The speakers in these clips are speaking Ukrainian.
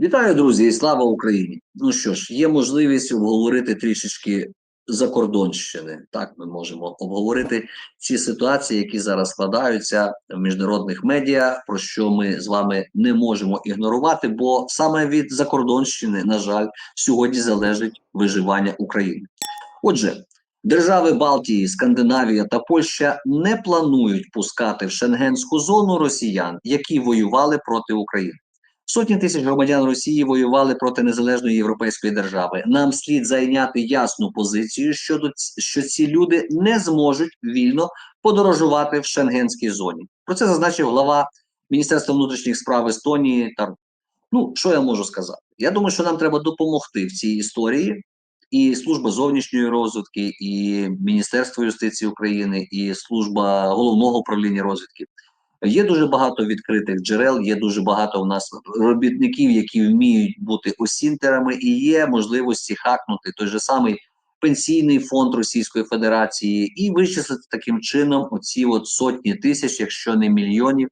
Вітаю, друзі, і слава Україні! Ну що ж, є можливість обговорити трішечки закордонщини. Так, ми можемо обговорити ці ситуації, які зараз складаються в міжнародних медіа, про що ми з вами не можемо ігнорувати, бо саме від закордонщини, на жаль, сьогодні залежить виживання України. Отже, держави Балтії, Скандинавія та Польща не планують пускати в шенгенську зону росіян, які воювали проти України. Сотні тисяч громадян Росії воювали проти незалежної європейської держави. Нам слід зайняти ясну позицію щодо що ці люди не зможуть вільно подорожувати в шенгенській зоні. Про це зазначив глава Міністерства внутрішніх справ Естонії. Та ну що я можу сказати? Я думаю, що нам треба допомогти в цій історії. І служба зовнішньої розвідки, і Міністерство юстиції України, і служба головного управління розвідки. Є дуже багато відкритих джерел, є дуже багато у нас робітників, які вміють бути осінтерами, і є можливості хакнути той же самий пенсійний фонд Російської Федерації і вичислити таким чином оці от сотні тисяч, якщо не мільйонів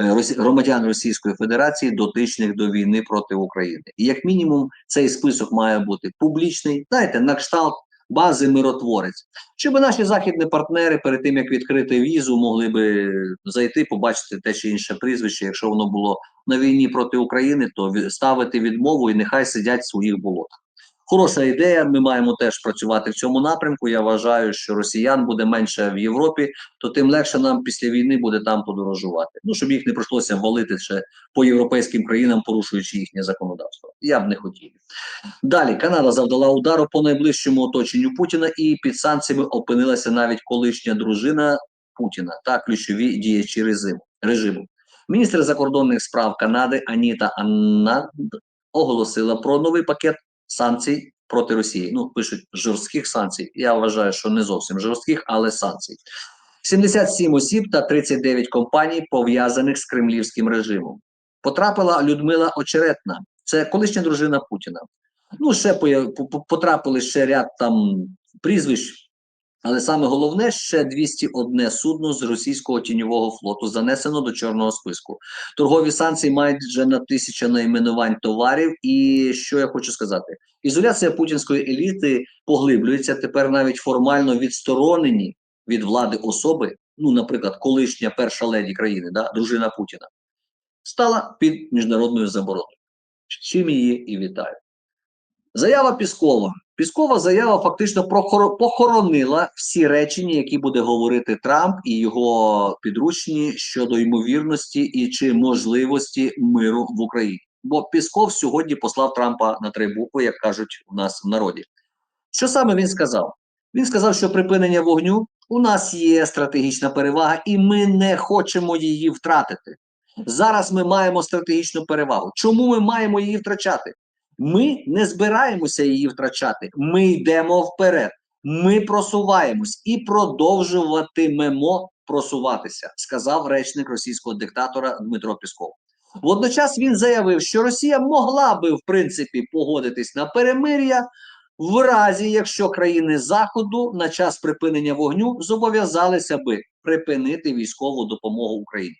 е, громадян Російської Федерації, дотичних до війни проти України. І як мінімум, цей список має бути публічний, знаєте, на кшталт бази миротворець. Щоб наші західні партнери перед тим як відкрити візу, могли би зайти, побачити те чи інше прізвище. Якщо воно було на війні проти України, то ставити відмову і нехай сидять в своїх болотах. Хороша ідея. Ми маємо теж працювати в цьому напрямку. Я вважаю, що росіян буде менше в Європі, то тим легше нам після війни буде там подорожувати. Ну щоб їх не прийшлося валити ще по європейським країнам, порушуючи їхнє законодавство. Я б не хотів. Далі Канада завдала удару по найближчому оточенню Путіна, і під санкціями опинилася навіть колишня дружина Путіна та ключові діячі режиму. режиму. Міністр закордонних справ Канади Аніта Аннад оголосила про новий пакет санкцій проти Росії. Ну пишуть жорстких санкцій. Я вважаю, що не зовсім жорстких, але санкцій. 77 осіб та 39 компаній пов'язаних з кремлівським режимом. Потрапила Людмила Очеретна, це колишня дружина Путіна. Ну, ще потрапили ще ряд там прізвищ, але саме головне ще 201 судно з російського тіньового флоту занесено до чорного списку. Торгові санкції мають вже на тисяча найменувань товарів. І що я хочу сказати: ізоляція путінської еліти поглиблюється тепер навіть формально відсторонені від влади особи. Ну, наприклад, колишня перша леді країни, да, дружина Путіна, стала під міжнародною забороною. Чим її і вітаю. Заява Піскова. Піскова заява фактично похоронила всі речення, які буде говорити Трамп і його підручні щодо ймовірності і чи можливості миру в Україні. Бо Пісков сьогодні послав Трампа на три букви, як кажуть у нас в народі. Що саме він сказав? Він сказав, що припинення вогню у нас є стратегічна перевага, і ми не хочемо її втратити. Зараз ми маємо стратегічну перевагу. Чому ми маємо її втрачати? Ми не збираємося її втрачати. Ми йдемо вперед. Ми просуваємось і продовжуватимемо просуватися, сказав речник російського диктатора Дмитро Пісков. Водночас він заявив, що Росія могла би в принципі погодитись на перемир'я в разі, якщо країни Заходу на час припинення вогню зобов'язалися би припинити військову допомогу Україні.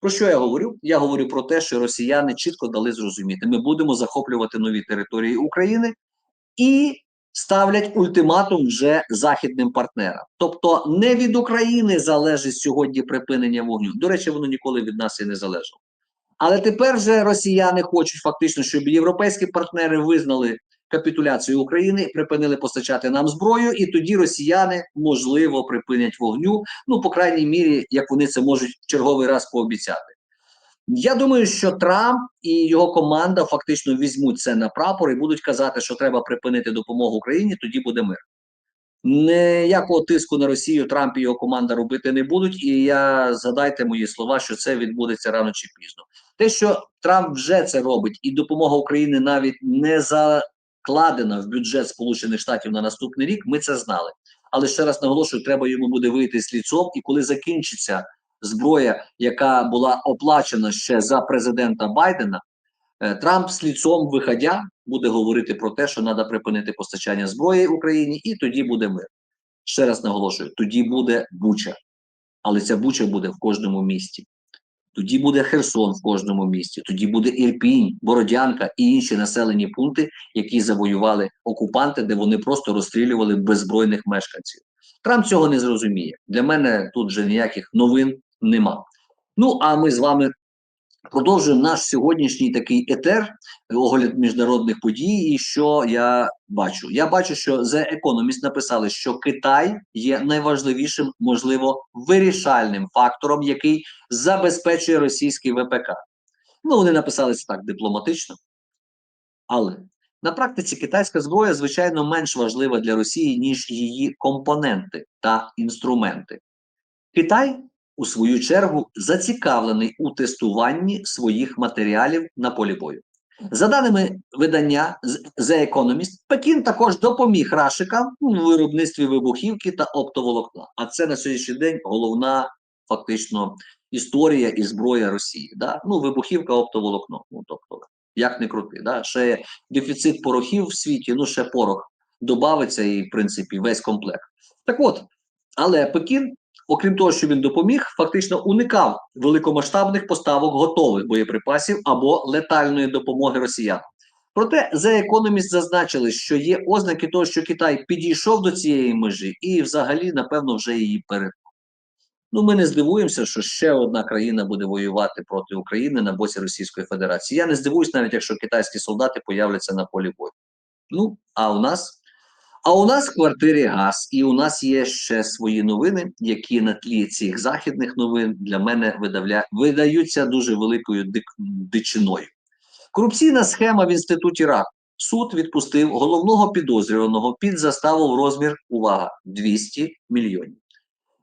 Про що я говорю? Я говорю про те, що росіяни чітко дали зрозуміти, ми будемо захоплювати нові території України і ставлять ультиматум вже західним партнерам. Тобто не від України залежить сьогодні припинення вогню. До речі, воно ніколи від нас і не залежало. Але тепер вже росіяни хочуть фактично, щоб європейські партнери визнали капітуляцію України, припинили постачати нам зброю, і тоді росіяни можливо припинять вогню. Ну, по крайній мірі, як вони це можуть в черговий раз пообіцяти. Я думаю, що Трамп і його команда фактично візьмуть це на прапор і будуть казати, що треба припинити допомогу Україні, тоді буде мир. Ніякого тиску на Росію Трамп і його команда робити не будуть. І я згадайте мої слова, що це відбудеться рано чи пізно. Те, що Трамп вже це робить, і допомога Україні навіть не закладена в бюджет Сполучених Штатів на наступний рік, ми це знали. Але ще раз наголошую, треба йому буде вийти з ліцом, і коли закінчиться зброя, яка була оплачена ще за президента Байдена, е, Трамп з ліцом виходя буде говорити про те, що треба припинити постачання зброї Україні, і тоді буде мир. Ще раз наголошую: тоді буде буча, але ця буча буде в кожному місті. Тоді буде Херсон в кожному місті, тоді буде Ірпінь, Бородянка і інші населені пункти, які завоювали окупанти, де вони просто розстрілювали беззбройних мешканців. Трамп цього не зрозуміє. Для мене тут вже ніяких новин нема. Ну а ми з вами продовжуємо наш сьогоднішній такий етер, огляд міжнародних подій. І що я бачу? Я бачу, що The Economist написали, що Китай є найважливішим, можливо, вирішальним фактором, який забезпечує російський ВПК. Ну, вони написали це так дипломатично. Але на практиці китайська зброя, звичайно, менш важлива для Росії, ніж її компоненти та інструменти. Китай, у свою чергу, зацікавлений у тестуванні своїх матеріалів на полі бою. За даними видання The Economist, Пекін також допоміг рашикам у виробництві вибухівки та оптоволокна. А це на сьогоднішній день головна фактично історія і зброя Росії. Да? Ну, вибухівка, оптоволокно. Ну, тобто, як не крути. Да? Ще дефіцит порохів в світі, ну ще порох додається і, в принципі, весь комплект. Так от, але Пекін, окрім того, що він допоміг, фактично уникав великомасштабних поставок готових боєприпасів або летальної допомоги росіянам. Проте The Economist зазначили, що є ознаки того, що Китай підійшов до цієї межі і, взагалі, напевно, вже її перед. Ну, ми не здивуємося, що ще одна країна буде воювати проти України на боці Російської Федерації. Я не здивуюсь, навіть якщо китайські солдати появляться на полі бою. Ну, а у нас а у нас в квартирі газ, і у нас є ще свої новини, які на тлі цих західних новин для мене видавля... видаються дуже великою дик... дичиною. Корупційна схема в інституті РАК. Суд відпустив головного підозрюваного під заставу в розмір увага 200 мільйонів.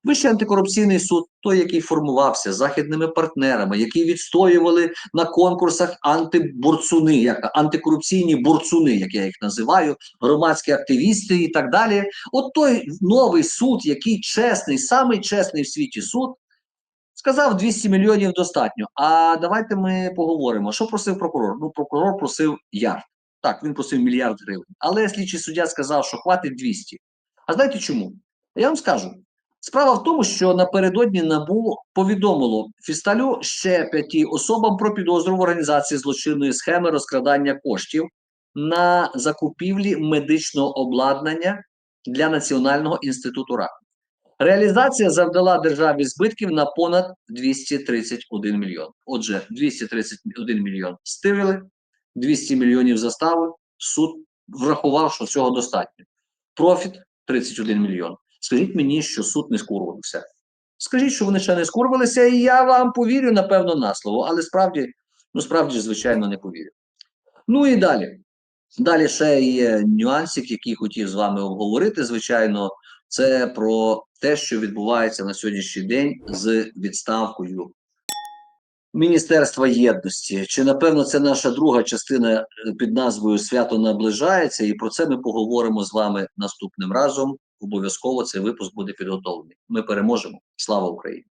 Вищий антикорупційний суд, той, який формувався західними партнерами, які відстоювали на конкурсах антибурцуни, як антикорупційні бурцуни, як я їх називаю, громадські активісти і так далі. От той новий суд, який чесний, самий чесний в світі суд, сказав 200 мільйонів достатньо. А давайте ми поговоримо. Що просив прокурор? Ну, прокурор просив ярд. Так, він просив мільярд гривень. Але слідчий суддя сказав, що хватить 200. А знаєте чому? Я вам скажу. Справа в тому, що напередодні НАБУ повідомило Фісталю ще п'яти особам про підозру в організації злочинної схеми розкрадання коштів на закупівлі медичного обладнання для Національного інституту раку. Реалізація завдала державі збитків на понад 231 мільйон. Отже, 231 мільйон стирили, 200 мільйонів застави. Суд врахував, що цього достатньо. Профіт 31 мільйон. Скажіть мені, що суд не скурвався. Скажіть, що вони ще не скурвалися, і я вам повірю, напевно, на слово, але справді, ну справді, звичайно, не повірю. Ну і далі. Далі ще є нюансик, який хотів з вами обговорити. Звичайно, це про те, що відбувається на сьогоднішній день з відставкою Міністерства єдності. Чи напевно це наша друга частина під назвою Свято наближається, і про це ми поговоримо з вами наступним разом. Обов'язково цей випуск буде підготовлений. Ми переможемо. Слава Україні!